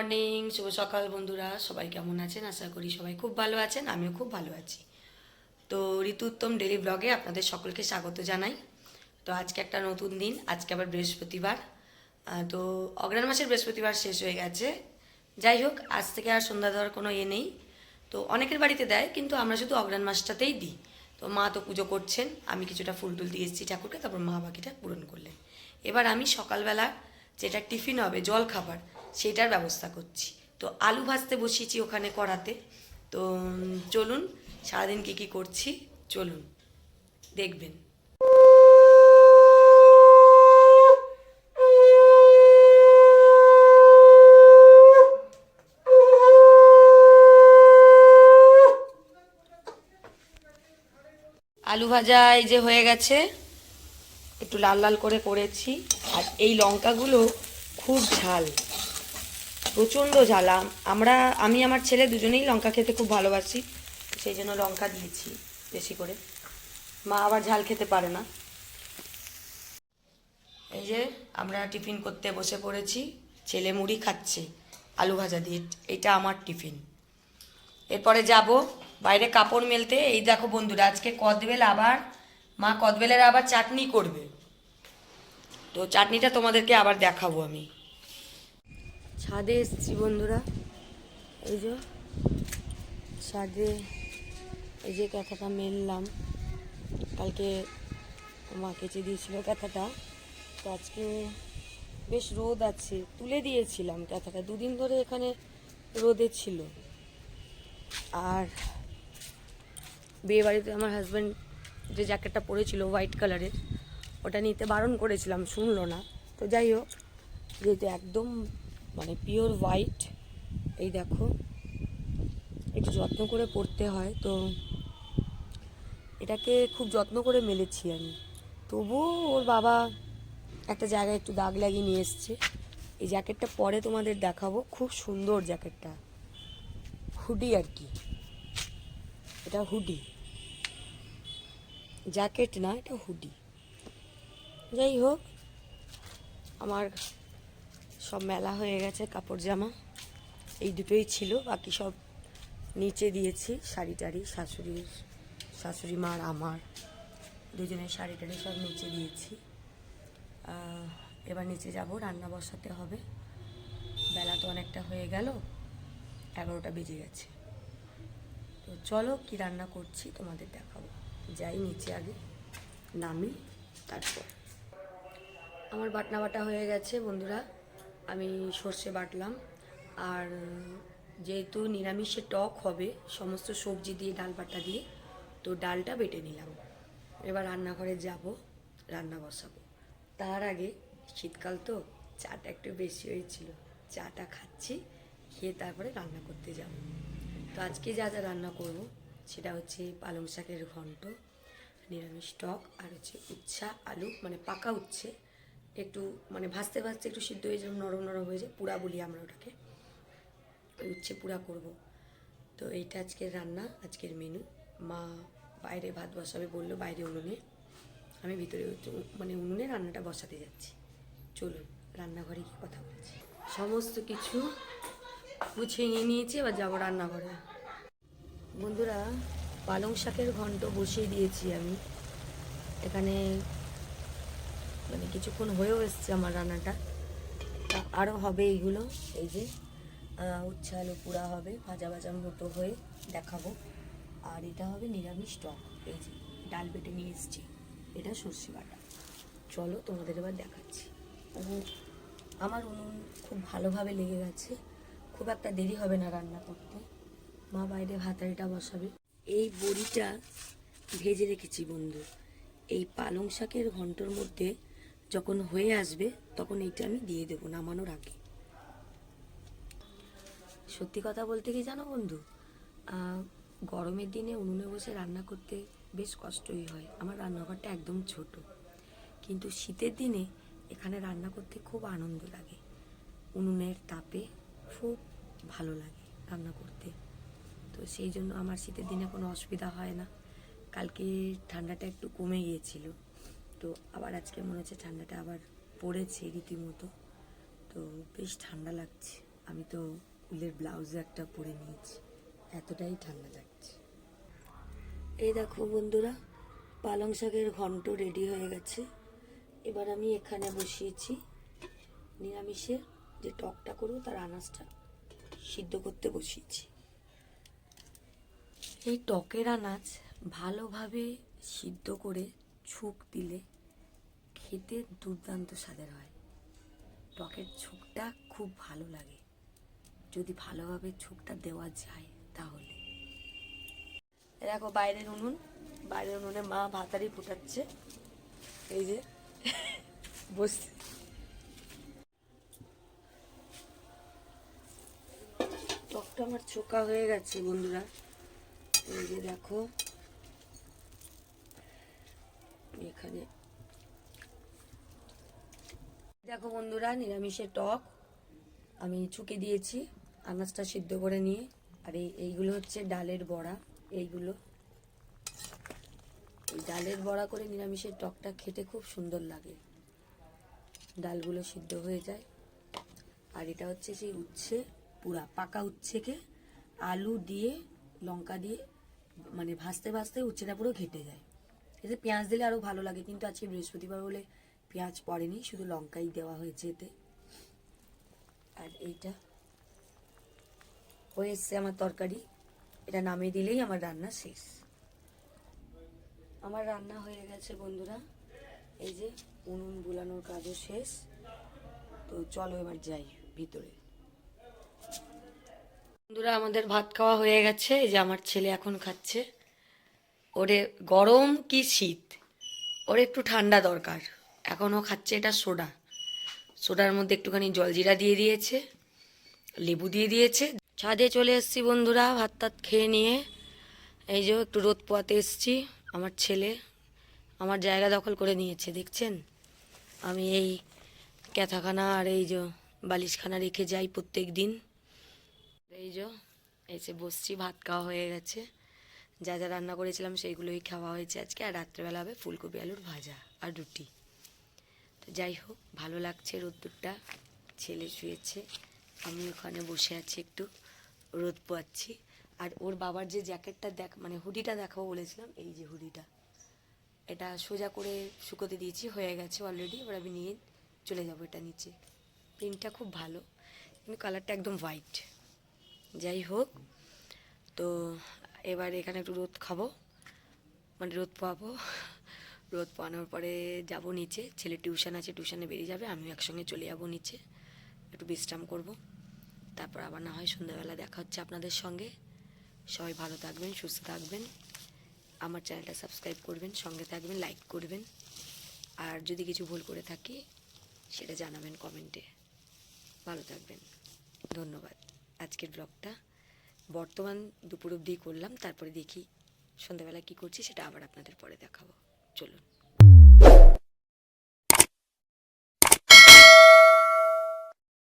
Morning, শুভ সকাল বন্ধুরা, সবাই কেমন আছেন? আশা করি সবাই খুব ভালো আছেন, আমিও খুব ভালো আছি। তো ঋতু উত্তম ডেলি ব্লগে আপনাদের সকলকে স্বাগত জানাই। তো আজকে একটা নতুন দিন, আজকে আবার বৃহস্পতিবার। তো অগ্রাণ মাসের বৃহস্পতিবার শেষ হয়ে গেছে। যাই হোক, আজ থেকে আর সন্ধ্যা দেওয়ার কোনো ইয়ে নেই। তো অনেকের বাড়িতে দেয়, কিন্তু আমরা শুধু অগ্রাণ মাসটাতেই দিই। তো মা তো পুজো করছেন, আমি কিছুটা ফুল টুল দিয়ে এসেছি ঠাকুরকে, তারপর মা বাকিটা পূরণ করলেন। এবার আমি সকালবেলা যেটা টিফিন হবে জল খাবার সেটার ব্যবস্থা করছি। তো আলু ভাজতে বসিয়েছি ওখানে করাতে তো চলুন, সারাদিন কী কী করছি, চলুন, দেখবেন। আলু ভাজা এই যে হয়ে গেছে, একটু লাল লাল করে করেছি। আর এই লঙ্কাগুলো খুব ঝাল। প্রচণ্ড আম- আমরা, আমি, আমার ছেলে দুজনেই লঙ্কা খেতে খুব ভালোবাসি, সেই জন্য লঙ্কা দিয়েছি বেশি করে। মা আবার ঝাল খেতে পারে না। এই যে, আমরা টিফিন করতে বসে পড়েছি, ছেলে মুড়ি খাচ্ছে, আলু ভাজা দিয়ে। এটা আমার টিফিন। এরপরে যাব বাইরে কাপড় মেলতে। এই দেখো বন্ধুরা, আজকে কদবেল আবার, মা কদবেলের আবার চাটনি করবে। তো চাটনিটা তোমাদেরকে আবার দেখাবো আমি। ছাদে এসছি বন্ধুরা। এই যে, ছাদে এই যে কথাটা মেললাম। কালকে মা কেচে দিয়েছিল কথাটা। তো আজকে বেশ রোদ আছে, তুলে দিয়েছিলাম কথাটা। দুদিন ধরে এখানে রোদে ছিল। আর বিয়ে বাড়িতে আমার হাজব্যান্ড যে জ্যাকেটটা পরেছিল হোয়াইট কালারের ওটা নিতে বারণ করেছিলাম, শুনলো না। তো যাই হোক, যেহেতু একদম মানে পিওর হোয়াইট এই দেখো। একটু যত্ন করে পরতে হয়, তো এটাকে খুব যত্ন করে মেলেছি আমি। তবুও ওর বাবা একটা জায়গায় একটু দাগ লাগিয়ে নিয়ে এসছে। এই জ্যাকেটটা পরে তোমাদের দেখাবো। খুব সুন্দর জ্যাকেটটা। হুডি আর কি। এটা হুডি। জ্যাকেট না, এটা হুডি। যাই হোক, আমার সব মেলা হয়ে গেছে, কাপড় জামা। এই দুটোই ছিল, বাকি সব নিচে দিয়েছি, শাড়ি টাড়ি শাশুড়ির শাশুড়ি মার, আমার। দুজনের শাড়ি টাড়ি সব নিচে দিয়েছি। এবার নিচে যাব, রান্না বসাতে হবে। বেলা তো অনেকটা হয়ে গেল, এগারোটা বেজে গেছে। তো চলো কি রান্না করছি তোমাদের দেখাবো। যাই নিচে আগে, নামি, তারপর। আমার বাটনা বাটা হয়ে গেছে, বন্ধুরা। আমি সর্ষে বাটলাম। আর যেহেতু নিরামিষে টক হবে, সমস্ত সবজি দিয়ে ডাল বাটা দিয়ে, তো ডালটা বেটে নিলাম। এবার রান্নাঘরে যাব, রান্না বসাবো। তার আগে শীতকাল তো, চাটা একটু বেশি হয়েছিল। চাটা খাচ্ছি, খেয়ে তারপরে রান্না করতে যাব। তো আজকে যা যা রান্না করব, সেটা হচ্ছে পালং শাকের ঘন্ট, নিরামিষ টক, আর হচ্ছে উচ্ছা, আলু মানে পাকা উচ্ছে। একটু মানে ভাজতে ভাজতে একটু সিদ্ধ হয়ে যেরকম নরম নরম হয়ে যায়, পুরা বলি আমরা ওটাকে। ওই উচ্ছে পুরা করব। তো এইটা আজকের রান্না, আজকের মেনু মা বাইরে ভাত বসাবে বলল বাইরে উনুনে। আমি ভিতরে মানে উনুনে রান্নাটা বসাতে যাচ্ছি। চলুন, রান্নাঘরে গিয়ে কথা বলছি। সমস্ত কিছু গুছিয়ে নিয়ে নিয়েছি, এবার যাব রান্নাঘরে। বন্ধুরা, পালং শাকের ঘন্ট বসিয়ে দিয়েছি আমি। এখানে মানে কিছুক্ষণ হয়েও এসছে আমার রান্নাটা। তা আরও হবে এইগুলো, এই যে উচ্ছে আলু পোড়া হবে, ভাজা ভাজা মতো হয়ে দেখাবো। আর এটা হবে নিরামিষ টক, এই যে, ডাল বেটে নিয়ে এসছি। এটা সর্ষে বাটা। চলো তোমাদের এবার দেখাচ্ছি। আমার উনুন খুব ভালোভাবে লেগে গেছে। খুব একটা দেরি হবে না রান্না করতে। মা বাইরে ভাতারিটা বসাবে। এই বড়িটা ভেজে রেখেছি বন্ধু। এই পালং শাকের ঘন্টর মধ্যে যখন হয়ে আসবে, তখন এইটা আমি দিয়ে দেবো নামানোর আগে। সত্যি কথা বলতে কি জানো বন্ধু? গরমের দিনে উনুনে বসে রান্না করতে বেশ কষ্টই হয়। আমার রান্নাঘরটা একদম ছোট। কিন্তু শীতের দিনে এখানে রান্না করতে খুব আনন্দ লাগে। উনুনের তাপে খুব ভালো লাগে রান্না করতে। তো সেই জন্য আমার শীতের দিনে কোনো অসুবিধা হয় না। কালকে ঠান্ডাটা একটু কমে গিয়েছিল। তো আবার আজকে মনে হচ্ছে ঠান্ডাটা আবার পড়েছে রীতিমতো। তো বেশ ঠান্ডা লাগছে। আমি তো উলের ব্লাউজ একটা পরে নিয়েছি। এতটাই ঠান্ডা লাগছে। এই দেখো বন্ধুরা, পালং শাকের ঘন্ট রেডি হয়ে গেছে। এবার আমি এখানে বসিয়েছি নিরামিষে যে টকটা করব, তার আনাজটা সিদ্ধ করতে বসিয়েছি। এই টকের আনাজ ভালোভাবে সিদ্ধ করে ছুক দিলে খেতে দুর্দান্ত স্বাদের হয়। টকের ছুকটা খুব ভালো লাগে। যদি ভালোভাবে ছুকটা দেওয়া যায় তাহলে। দেখো বাইরের উনুন। বাইরের উনুনে মা ভাতারি ফুটাচ্ছে। এই যে, বসছে। টকটা আমার ছোকা হয়ে গেছে বন্ধুরা। এই যে দেখো। এখানে। দেখো বন্ধুরা, নিরামিষের টক আমি চুকে দিয়েছি আনাজটা সিদ্ধ করে নিয়ে। আর এই এইগুলো হচ্ছে ডালের বড়া, এইগুলো। এই ডালের বড়া করে নিরামিষের টকটা খেতে খুব সুন্দর লাগে। ডালগুলো সিদ্ধ হয়ে যায়। আর এটা হচ্ছে সেই উচ্ছে পুরা, পাকা উচ্ছেকে আলু দিয়ে, লঙ্কা দিয়ে মানে ভাজতে ভাজতে উচ্ছেটা পুরো ঘেটে যায়। এতে পেঁয়াজ দিলে আরও ভালো লাগে, কিন্তু আজকে বৃহস্পতিবার বলে পেঁয়াজ পড়েনি, শুধু লঙ্কাই দেওয়া হয়েছে এতে। আর এইটা হয়ে এসছে আমার তরকারি। এটা নামিয়ে দিলেই আমার রান্না শেষ। আমার রান্না হয়ে গেছে বন্ধুরা, এই যে উনুন বুলানোর কাজও শেষ। তো চলো এবার যাই ভিতরে। বন্ধুরা, আমাদের ভাত খাওয়া হয়ে গেছে, এই যে আমার ছেলে এখন খাচ্ছে। ওরে গরম কি শীত? ওর একটু ঠান্ডা দরকার। এখন ও খাচ্ছে এটা সোডা। সোডার মধ্যে একটুখানি জলজিরা দিয়ে দিয়েছে, লেবু দিয়ে দিয়েছে। ছাদে চলে এসেছি বন্ধুরা, ভাত টাত খেয়ে নিয়ে। এই যে একটু রোদ পোয়াতে এসেছি, আমার ছেলে আমার জায়গা দখল করে নিয়েছে, দেখছেন? আমি এই ক্যাথাখানা আর এই যে বালিশখানা রেখে যাই প্রত্যেক দিন এই যে, এসে বসছি, ভাত খাওয়া হয়ে গেছে। যা যা রান্না করেছিলাম সেইগুলোই খাওয়া হয়েছে আজকে। আর রাত্রেবেলা হবে ফুলকপি, আলুর ভাজা আর রুটি। তো যাই হোক, ভালো লাগছে রোদ্দুরটা। ছেলে শুয়েছে, আমি ওখানে বসে আছি একটু, রোদ পোয়াচ্ছি। আর ওর বাবার যে জ্যাকেটটা দেখ মানে হুডিটা দেখাবো বলেছিলাম, এই যে হুডিটা। এটা সোজা করে শুকোতে দিয়েছি, হয়ে গেছে অলরেডি এবার আমি নিয়ে চলে যাব এটা নিচে। প্রিন্টটা খুব ভালো, কিন্তু কালারটা একদম হোয়াইট যাই হোক, তো এবার এখানে একটু রোদ খাব। মানে রোদ পাবো রোদ পাওয়ানোর পরে যাব নিচে। ছেলে টিউশন আছে, টিউশনে বেরিয়ে যাবে। আমিও একসঙ্গে চলে যাব নিচে। একটু বিশ্রাম করব। তারপর আবার না হয় সন্ধ্যাবেলা দেখা হচ্ছে আপনাদের সঙ্গে। সবাই ভালো থাকবেন, সুস্থ থাকবেন। আমার চ্যানেলটা সাবস্ক্রাইব করবেন, সঙ্গে থাকবেন, লাইক করবেন। আর যদি কিছু ভুল করে থাকি, সেটা জানাবেন কমেন্টে। ভালো থাকবেন। ধন্যবাদ। আজকের ব্লগটা বর্তমান দুপুর অবধি করলাম, তারপরে দেখি সন্ধ্যাবেলা কি করছি, সেটা আবার আপনাদের পরে দেখাবো। চলুন।